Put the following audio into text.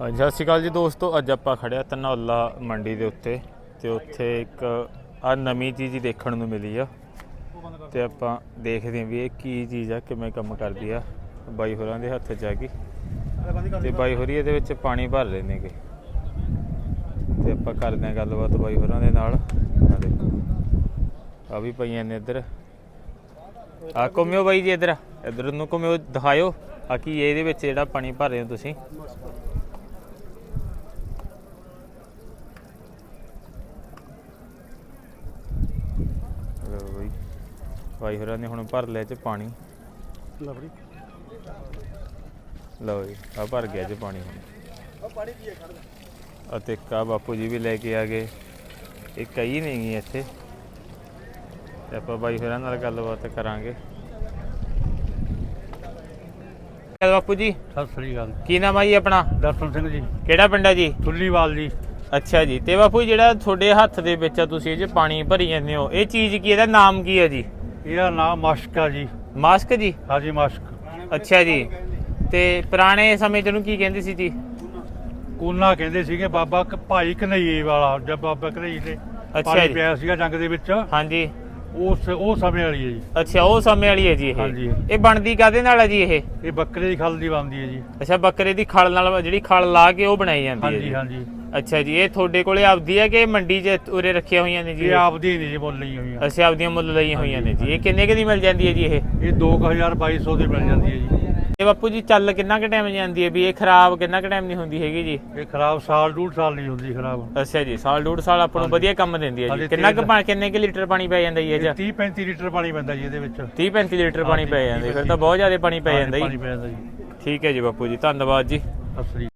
ਹਾਂਜੀ, ਸਤਿ ਸ਼੍ਰੀ ਅਕਾਲ ਜੀ ਦੋਸਤੋ। ਅੱਜ ਆਪਾਂ ਖੜਿਆ ਧਨੌਲਾ ਮੰਡੀ ਦੇ ਉੱਤੇ ਤੇ ਉੱਥੇ ਇੱਕ ਆ ਨਵੀਂ ਚੀਜ਼ ਹੀ ਦੇਖਣ ਨੂੰ ਮਿਲੀ ਆ। ਤੇ ਆਪਾਂ ਦੇਖਦੇ ਹਾਂ ਵੀ ਇਹ ਕੀ ਚੀਜ਼ ਆ, ਕਿਵੇਂ ਕੰਮ ਕਰਦੀ ਆ। ਬਾਈ ਹੋਰਾਂ ਦੇ ਹੱਥ 'ਚ ਆ ਗਈ। ਤੇ ਬਾਈ ਹੋਰੀ ਇਹਦੇ ਵਿੱਚ ਪਾਣੀ ਭਰ ਰਹੇ ਨੇਗੇ ਤੇ ਆਪਾਂ ਕਰਦੇ ਹਾਂ ਗੱਲਬਾਤ ਬਾਈ ਹੋਰਾਂ ਦੇ ਨਾਲ। ਆ ਦੇਖੋ ਆ ਵੀ ਪਈਆਂ ਨੇ ਇੱਧਰ। ਆ ਘੁੰਮਿਓ ਬਾਈ ਜੀ ਇੱਧਰ ਇੱਧਰ ਨੂੰ ਘੁੰਮਿਓ, ਦਿਖਾਇਓ। ਆ ਕੀ ਇਹਦੇ ਵਿੱਚ ਜਿਹੜਾ ਪਾਣੀ ਭਰ ਰਹੇ ਹੋ ਤੁਸੀਂ ਲਓ ਬਈ ਭਾਈ ਹੋਰਾਂ ਨੇ ਹੁਣ ਭਰ ਲਿਆ ਚ ਪਾਣੀ। ਲਵੜੀ ਲਓ ਜੀ ਆ ਭਰ ਗਿਆ ਚ ਪਾਣੀ ਹੁਣ। ਉਹ ਪਾਣੀ ਪੀਏ ਖੜ ਅਤੇ ਕਾ ਬਾਪੂ ਜੀ ਵੀ ਲੈ ਕੇ ਆ ਗਏ। ਇਹ ਕਈ ਨਹੀਂ ਗਈ ਇੱਥੇ। ਤੇ ਆਪਾਂ ਬਾਈ ਹੋਰਾਂ ਨਾਲ ਗੱਲਬਾਤ ਕਰਾਂਗੇ। ਹੈਲੋ ਬਾਪੂ ਜੀ। ਸਤਿ ਸ੍ਰੀ ਅਕਾਲ। ਕੀ ਨਾਮ ਆ ਜੀ ਆਪਣਾ? ਦਰਸ਼ਨ ਸਿੰਘ ਜੀ। ਕਿਹੜਾ ਪਿੰਡ ਆ ਜੀ? ਤੁੱਲੀਵਾਲ ਜੀ। ਅੱਛਾ ਜੀ ਤੇ ਬਾਪੂ ਜੀ, ਜਿਹੜਾ ਤੁਹਾਡੇ ਹੱਥ ਦੇ ਵਿੱਚ ਆ ਤੁਸੀਂ ਇਹ ਚ ਪਾਣੀ ਭਰੀ ਜਾਂਦੇ ਹੋ ਇਹ ਚੀਜ਼ ਕੀ ਇਹਦਾ ਨਾਮ ਕੀ ਹੈ ਜੀ? ਇਹਦਾ ਨਾਮ ਮਸ਼ਕ ਆ ਜੀ। ਮਾਸਕ ਜੀ? ਹਾਜੀ ਮਸ਼ਕ। ਅੱਛਾ ਜੀ। ਤੇ ਪੁਰਾਣੇ ਸਮੇਂ ਚ ਕੀ ਕਹਿੰਦੇ ਸੀ ਜੀ? ਕੂਨਾ ਕਹਿੰਦੇ ਸੀਗੇ ਬਾਬਾ ਕ- ਭਾਈ ਕਨਈਏ ਵਾਲਾ ਜਦ ਬਾਬਾ ਕਨਈਏ ਤੇ ਅੱਛਾ ਪਾਣੀ ਜੀ। ਪਿਆ ਸੀਗਾ ਜੰਗ ਦੇ ਵਿੱਚ। ਹਾਂਜੀ। ਉਸ ਉਹ ਸਮੇਂ ਵਾਲੀ ਹੈ ਜੀ। ਅੱਛਾ ਉਹ ਸਮੇਂ ਵਾਲੀ ਹੈ ਜੀ ਇਹ। ਹਾਂਜੀ। ਇਹ ਬਣਦੀ ਕਾਦੇ ਨਾਲ ਹੈ ਜੀ ਇਹ? ਇਹ ਬੱਕਰੇ ਦੀ ਖਲ ਦੀ ਬਣਦੀ ਹੈ ਜੀ। ਅੱਛਾ ਬੱਕਰੇ ਦੀ ਖਲ ਨਾਲ ਜਿਹੜੀ ਖਲ ਲਾ ਕੇ ਉਹ ਬਣਾਈ ਜਾਂਦੀ ਹੈ ਹਾਂਜੀ ਜੀ। ਹਾਂਜੀ। ਅੱਛਾ ਜੀ ਇਹ ਤੁਹਾਡੇ ਕੋਲੇ ਆਪਦੀ ਹੈ ਕਿ ਮੰਡੀ 'ਚ ਉਰੇ ਰੱਖੀਆਂ ਹੋਈਆਂ ਨੇ ਜੀ ਇਹ ਆਪਦੀ ਨਹੀਂ ਜੀ ਮੁੱਲ ਲਈ ਹੋਈਆਂ। ਅੱਛਾ ਆਪਦੀਆਂ ਮੁੱਲ ਲਈਆਂ ਹੋਈਆਂ ਨੇ ਜੀ। ਇਹ ਕਿੰਨੇ ਕੁ ਦੀ ਮਿਲ ਜਾਂਦੀ ਹੈ ਜੀ ਇਹ? ਇਹ 2000 2200 ਦੀ ਮਿਲ ਜਾਂਦੀ ਹੈ ਜੀ। ਇਹ ਬਾਪੂ ਜੀ ਚੱਲ ਕਿੰਨਾ ਕੁ ਟਾਈਮ ਜਾਂਦੀ ਹੈ ਵੀ ਇਹ ਖਰਾਬ ਕਿੰਨਾ ਕੁ ਟਾਈਮ ਨਹੀਂ ਹੁੰਦੀ ਹੈਗੀ ਜੀ? ਇਹ ਖਰਾਬ ਸਾਲ ਡੂਢ ਸਾਲ ਨਹੀਂ ਹੁੰਦੀ ਖਰਾਬ। ਅੱਛਾ ਜੀ ਸਾਲ ਡੂਢ ਸਾਲ ਆਪਾਂ ਨੂੰ ਵਧੀਆ ਕੰਮ ਦਿੰਦੀ ਹੈ ਜੀ। ਕਿੰਨਾ ਕੁ ਤੇਲ- ਪਾ- ਕਿੰਨੇ ਕੁ ਲੀਟਰ ਪਾਣੀ ਪੈ ਜਾਂਦਾ ਜੀ ਇਹ 'ਚ? 30 35 ਲੀਟਰ ਪਾਣੀ ਪੈਂਦਾ ਜੀ ਇਹਦੇ ਵਿੱਚ। 30 35 ਲੀਟਰ ਪਾਣੀ ਪੈ ਜਾਂਦਾ ਫਿਰ ਤਾਂ ਬਹੁਤ ਜ਼ਿਆਦਾ ਪਾਣੀ ਪੈ ਜਾਂਦਾ ਪਾਣੀ ਜੀ ਪੈ ਜਾਂਦਾ ਜੀ। ਠੀਕ ਹੈ ਜੀ ਬਾਪੂ ਜੀ ਧੰਨਵਾਦ ਜੀ। ਸਤਿ ਸ੍ਰੀ